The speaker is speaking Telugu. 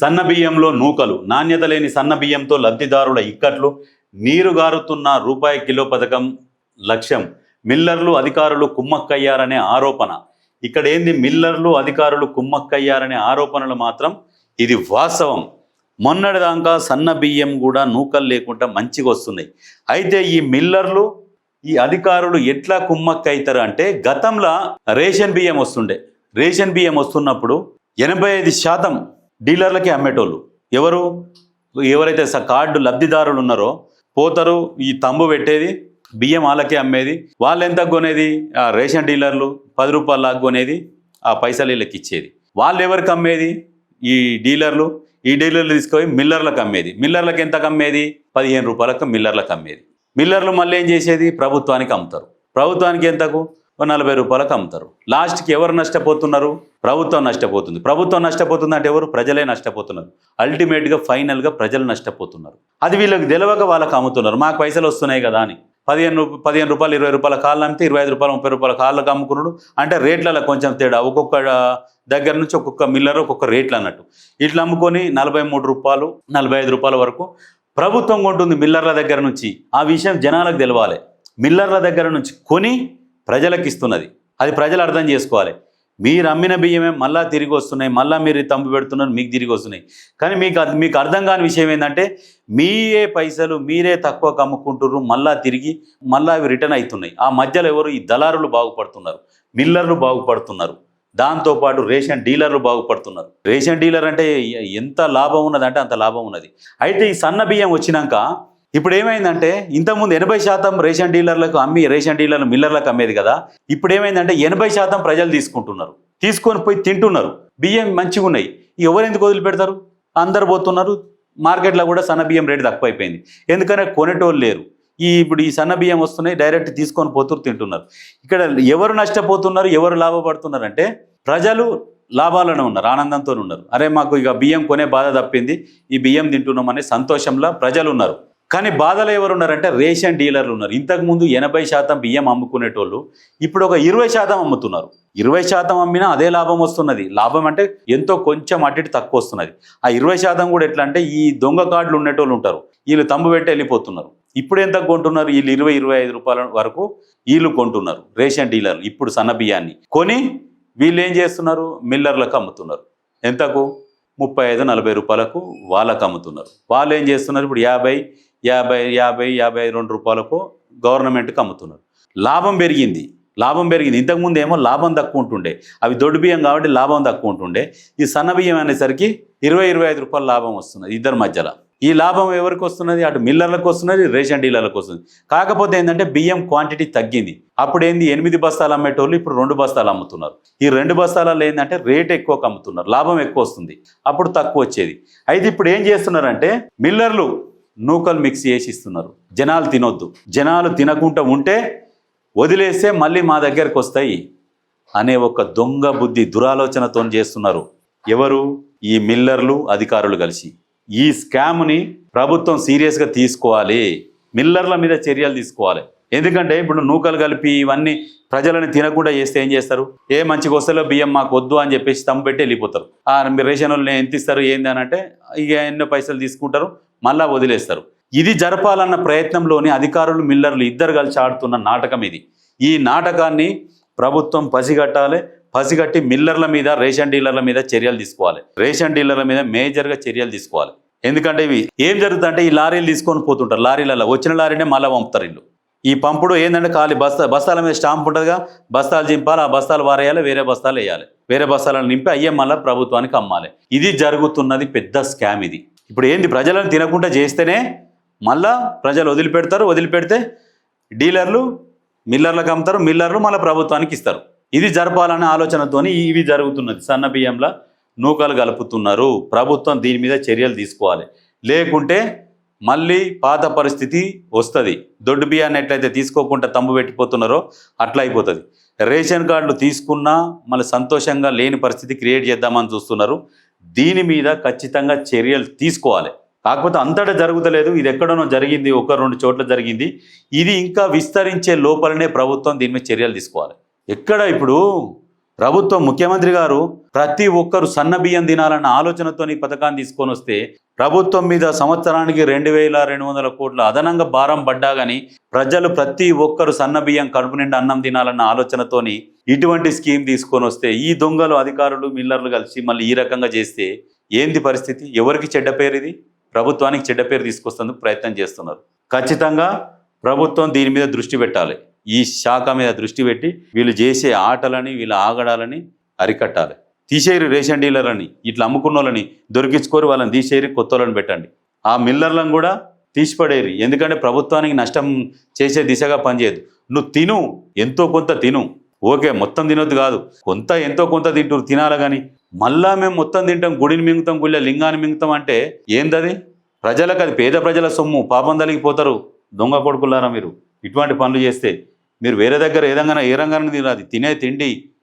సన్న బియ్యంలో నూకలు నాణ్యత లేని సన్న బియ్యంతో లబ్ధిదారుల ఇక్కట్లు నీరు గారుతున్న రూపాయి కిలో పథకం లక్ష్యం. మిల్లర్లు అధికారులు కుమ్మక్కయ్యారనే ఆరోపణ. ఇక్కడ ఏంది మిల్లర్లు అధికారులు కుమ్మక్కయ్యారనే ఆరోపణలు మాత్రం? ఇది వాస్తవం. మొన్నటిదాకా సన్న బియ్యం కూడా నూకలు లేకుండా మంచిగా వస్తున్నాయి. అయితే ఈ మిల్లర్లు ఈ అధికారులు ఎట్లా కుమ్మక్కైతారు అంటే గతంలో రేషన్ బియ్యం వస్తుండే. రేషన్ బియ్యం వస్తున్నప్పుడు ఎనభై ఐదు శాతం డీలర్లకి అమ్మేటోళ్ళు. ఎవరు? ఎవరైతే స- కార్డు లబ్ధిదారులు ఉన్నారో పోతారు ఈ తంబు పెట్టేది బియ్యం వాళ్ళకే అమ్మేది. వాళ్ళు ఎంత కొనేది? ఆ రేషన్ డీలర్లు పది రూపాయలు కొనేది ఆ పైసలు వీళ్ళకి ఇచ్చేది. వాళ్ళు ఎవరికి అమ్మేది? ఈ డీలర్లు. ఈ డీలర్లు తీసుకొని మిల్లర్లకు అమ్మేది. మిల్లర్లకు ఎంత అమ్మేది? పదిహేను రూపాయలకు మిల్లర్లకు అమ్మేది. మిల్లర్లు మళ్ళీ ఏం చేసేది? ప్రభుత్వానికి అమ్ముతారు. ప్రభుత్వానికి ఎంతకు? నలభై రూపాయలకు అమ్ముతారు. లాస్ట్కి ఎవరు నష్టపోతున్నారు? ప్రభుత్వం నష్టపోతుంది. ప్రభుత్వం నష్టపోతుంది అంటే ఎవరు? ప్రజలే నష్టపోతున్నారు. అల్టిమేట్గా ఫైనల్గా ప్రజలు నష్టపోతున్నారు. అది వీళ్ళకి తెలవక వాళ్ళకి అమ్ముతున్నారు. మాకు పైసలు వస్తున్నాయి కదా అని. పదిహేను రూప పదిహేను రూపాయలు ఇరవై రూపాయల కాళ్ళు అమ్మితే ఇరవై ఐదు రూపాయలు ముప్పై రూపాయల కాళ్ళకు అమ్ముకున్నాడు. అంటే రేట్లలో కొంచెం తేడా. ఒక్కొక్క దగ్గర నుంచి ఒక్కొక్క మిల్లర్ ఒక్కొక్క రేట్లు అన్నట్టు. ఇట్లా అమ్ముకొని నలభై మూడు రూపాయలు నలభై ఐదు రూపాయల వరకు ప్రభుత్వం కొంటుంది మిల్లర్ల దగ్గర నుంచి. ఆ విషయం జనాలకు తెలవాలి. మిల్లర్ల దగ్గర నుంచి కొని ప్రజలకు ఇస్తున్నది అది ప్రజలు అర్థం చేసుకోవాలి. మీరు అమ్మిన బియ్యమే మళ్ళీ తిరిగి వస్తున్నాయి మళ్ళీ మీరు తంపు పెడుతున్నారు మీకు తిరిగి వస్తున్నాయి. కానీ మీకు అది- మీకు అర్థం కాని విషయం ఏంటంటే మీరే పైసలు మీరే తక్కువ కమ్ముకుంటున్నారు మళ్ళీ తిరిగి మళ్ళీ అవి రిటర్న్ అవుతున్నాయి ఆ మధ్యలో ఎవరు? ఈ దళారులు బాగుపడుతున్నారు మిల్లర్లు బాగుపడుతున్నారు. దాంతోపాటు రేషన్ డీలర్లు బాగుపడుతున్నారు. రేషన్ డీలర్ అంటే ఎంత లాభం ఉన్నదంటే అంత లాభం ఉన్నది. అయితే ఈ సన్న బియ్యం వచ్చినాక ఇప్పుడు ఏమైందంటే ఇంతకుముందు ఎనభై శాతం రేషన్ డీలర్లకు అమ్మి రేషన్ డీలర్లు మిల్లర్లకు అమ్మేది కదా ఇప్పుడు ఏమైందంటే ఎనభై శాతం ప్రజలు తీసుకుంటున్నారు. తీసుకొని పోయి తింటున్నారు. బియ్యం మంచిగా ఉన్నాయి ఎవరు ఎందుకు వదిలిపెడతారు? అందరు పోతున్నారు. మార్కెట్లో కూడా సన్న బియ్యం రేటు తక్కువ అయిపోయింది ఎందుకంటే కొనేటోళ్ళు లేరు. ఈ ఇప్పుడు ఈ సన్న బియ్యం వస్తున్నాయి డైరెక్ట్ తీసుకొని పోతున్నారు తింటున్నారు. ఇక్కడ ఎవరు నష్టపోతున్నారు ఎవరు లాభపడుతున్నారు అంటే ప్రజలు లాభాలను ఉన్నారు ఆనందంతో ఉన్నారు. అరే మాకు ఇక బియ్యం కొనే బాధ తప్పింది. ఈ బియ్యం తింటున్నాం అనే సంతోషంలో ప్రజలు ఉన్నారు. కానీ బాధలు ఎవరు ఉన్నారంటే రేషన్ డీలర్లు ఉన్నారు. ఇంతకుముందు ఎనభై శాతం బియ్యం అమ్ముకునేటోళ్ళు ఇప్పుడు ఒక ఇరవై శాతం అమ్ముతున్నారు. ఇరవై శాతం అమ్మినా అదే లాభం వస్తున్నది. లాభం అంటే ఎంతో కొంచెం అటు తక్కువ వస్తున్నది. ఆ ఇరవై శాతం కూడా ఎట్లా అంటే ఈ దొంగ కార్డులు ఉండేటోళ్ళు ఉంటారు. వీళ్ళు తమ్ము పెట్టి వెళ్ళిపోతున్నారు. ఇప్పుడు ఎంత కొంటున్నారు? వీళ్ళు ఇరవై ఇరవై ఐదు రూపాయల వరకు వీళ్ళు కొంటున్నారు రేషన్ డీలర్లు ఇప్పుడు సన్న బియ్యాన్ని. కొని వీళ్ళు ఏం చేస్తున్నారు? మిల్లర్లకు అమ్ముతున్నారు. ఎంతకు? ముప్పై ఐదు నలభై రూపాయలకు వాళ్ళకు అమ్ముతున్నారు. వాళ్ళు ఏం చేస్తున్నారు? ఇప్పుడు యాభై యాభై యాభై యాభై రెండు రూపాయలకు గవర్నమెంట్కి అమ్ముతున్నారు. లాభం పెరిగింది. లాభం పెరిగింది. ఇంతకుముందు ఏమో లాభం తక్కువ ఉంటుండే. అవి దొడ్డు బియ్యం కాబట్టి లాభం తక్కువ ఉంటుండే. ఈ సన్న బియ్యం అనేసరికి ఇరవై ఇరవై ఐదు రూపాయల లాభం వస్తున్నది ఇద్దరి మధ్యలో. ఈ లాభం ఎవరికి వస్తున్నది? అటు మిల్లర్లకు వస్తున్నది రేషన్ డీలర్లకు వస్తుంది కాకపోతే ఏంటంటే బియ్యం క్వాంటిటీ తగ్గింది. అప్పుడు ఏంది? ఎనిమిది బస్తాలు అమ్మేటోళ్ళు ఇప్పుడు రెండు బస్తాలు అమ్ముతున్నారు. ఈ రెండు బస్తాలలో ఏంటంటే రేట్ ఎక్కువ అమ్ముతున్నారు లాభం ఎక్కువ వస్తుంది. అప్పుడు తక్కువ వచ్చేది. అయితే ఇప్పుడు ఏం చేస్తున్నారంటే మిల్లర్లు నూకలు మిక్స్ చేసి ఇస్తున్నారు జనాలు తినొద్దు. జనాలు తినకుండా ఉంటే వదిలేస్తే మళ్ళీ మా దగ్గరకు వస్తాయి అనే ఒక దొంగ బుద్ధి దురాలోచనతో చేస్తున్నారు. ఎవరు? ఈ మిల్లర్లు అధికారులు కలిసి. ఈ స్కామ్ని ప్రభుత్వం సీరియస్గా తీసుకోవాలి. మిల్లర్ల మీద చర్యలు తీసుకోవాలి. ఎందుకంటే ఇప్పుడు నూకలు కలిపి ఇవన్నీ ప్రజలను తినకుండా చేస్తే ఏం చేస్తారు? ఏ మంచి వస్తలో బియ్యం మాకు వద్దు అని చెప్పేసి తమ్ము పెట్టి వెళ్ళిపోతారు. ఆ రేషన్లు రేషన్ వాళ్ళు ఎంత ఇస్తారు ఏంది అని అంటే ఇక ఎన్నో పైసలు తీసుకుంటారు. మళ్ళా వదిలేస్తారు. ఇది జరపాలన్న ప్రయత్నంలోని అధికారులు మిల్లర్లు ఇద్దరు కలిసి ఆడుతున్న నాటకం ఇది. ఈ నాటకాన్ని ప్రభుత్వం పసిగట్టాలి. పసిగట్టి మిల్లర్ల మీద రేషన్ డీలర్ల మీద చర్యలు తీసుకోవాలి. రేషన్ డీలర్ల మీద మేజర్గా చర్యలు తీసుకోవాలి. ఎందుకంటే ఇవి ఏం జరుగుతుందంటే ఈ లారీలు తీసుకొని పోతుంటారు లారీలలో వచ్చిన లారీనే మళ్ళీ పంపుతారు వీళ్ళు. ఈ పంపుడు ఏంటంటే ఖాళీ బస్తా బస్తాల మీద స్టాంప్ ఉంటుందిగా. బస్తాలు చింపాలి ఆ బస్తాలు వారేయాలి వేరే బస్తాలు వేయాలి. వేరే బస్తాలను నింపి అయ్యే మళ్ళీ ప్రభుత్వానికి అమ్మాలి. ఇది జరుగుతున్నది పెద్ద స్కామ్ ఇది. ఇప్పుడు ఏంది ప్రజలను తినకుండా చేస్తేనే మళ్ళా ప్రజలు వదిలిపెడతారు వదిలిపెడితే డీలర్లు మిల్లర్లకు అమ్ముతారు మిల్లర్లు మళ్ళీ ప్రభుత్వానికి ఇస్తారు. ఇది జరపాలనే ఆలోచనతోని ఇవి జరుగుతున్నది. సన్న బియ్యంలో నూకలు కలుపుతున్నారు. ప్రభుత్వం దీని మీద చర్యలు తీసుకోవాలి. లేకుంటే మళ్ళీ పాత పరిస్థితి వస్తుంది. దొడ్డు బియ్యాన్ని ఎట్లయితే తీసుకోకుండా తమ్ము పెట్టిపోతున్నారో అట్లా అయిపోతుంది. రేషన్ కార్డులు తీసుకున్నా మళ్ళీ సంతోషంగా లేని పరిస్థితి క్రియేట్ చేద్దామని చూస్తున్నారు. దీని మీద ఖచ్చితంగా చర్యలు తీసుకోవాలి. కాకపోతే అంతటా జరుగుతలేదు. ఇది ఎక్కడనో జరిగింది ఒక రెండు చోట్ల జరిగింది. ఇది ఇంకా విస్తరించే లోపలనే ప్రభుత్వం దీని మీద చర్యలు తీసుకోవాలి. ఎక్కడ ఇప్పుడు ప్రభుత్వం ముఖ్యమంత్రి గారు ప్రతి ఒక్కరు సన్న బియ్యం తినాలన్న ఆలోచనతో ఈ పథకాన్ని తీసుకొని వస్తే ప్రభుత్వం మీద సంవత్సరానికి రెండు వేల రెండు వందల కోట్ల అదనంగా భారం పడ్డా కానీ ప్రజలు ప్రతి ఒక్కరు సన్న బియ్యం కడుపు నిండా అన్నం తినాలన్న ఆలోచనతోని ఇటువంటి స్కీమ్ తీసుకొని వస్తే ఈ దొంగలు అధికారులు మిల్లర్లు కలిసి మళ్ళీ ఈ రకంగా చేస్తే ఏంది పరిస్థితి? ఎవరికి చెడ్డ పేరు ఇది? ప్రభుత్వానికి చెడ్డ పేరు తీసుకొస్తేందుకు ప్రయత్నం చేస్తున్నారు. ఖచ్చితంగా ప్రభుత్వం దీని మీద దృష్టి పెట్టాలి. ఈ శాఖ మీద దృష్టి పెట్టి వీళ్ళు చేసే ఆటలని వీళ్ళ ఆగడాలని అరికట్టాలి. తీసేయరు రేషన్ డీలర్లని ఇట్లా అమ్ముకున్న వాళ్ళని దొరికించుకొని వాళ్ళని తీసేయరి కొత్త వాళ్ళని పెట్టండి. ఆ మిల్లర్లను కూడా తీసిపడేరు. ఎందుకంటే ప్రభుత్వానికి నష్టం చేసే దిశగా పనిచేయదు. నువ్వు తిను ఎంతో కొంత తిను. ఓకే మొత్తం తినొద్దు కాదు. కొంత ఎంతో కొంత తింటూ తినాలి కానీ మళ్ళా మేము మొత్తం తింటాం గుడిని మింగుతాం గుళ్ళ లింగాన్ని మింగుతాం అంటే ఏందది? ప్రజలకు అది పేద ప్రజల సొమ్ము. పాపం తలిగిపోతారు దొంగ కొడుకులారా మీరు? ఇటువంటి పనులు చేస్తే మీరు వేరే దగ్గర ఏ రంగాన ఏ అది తినాలి తినే తిండి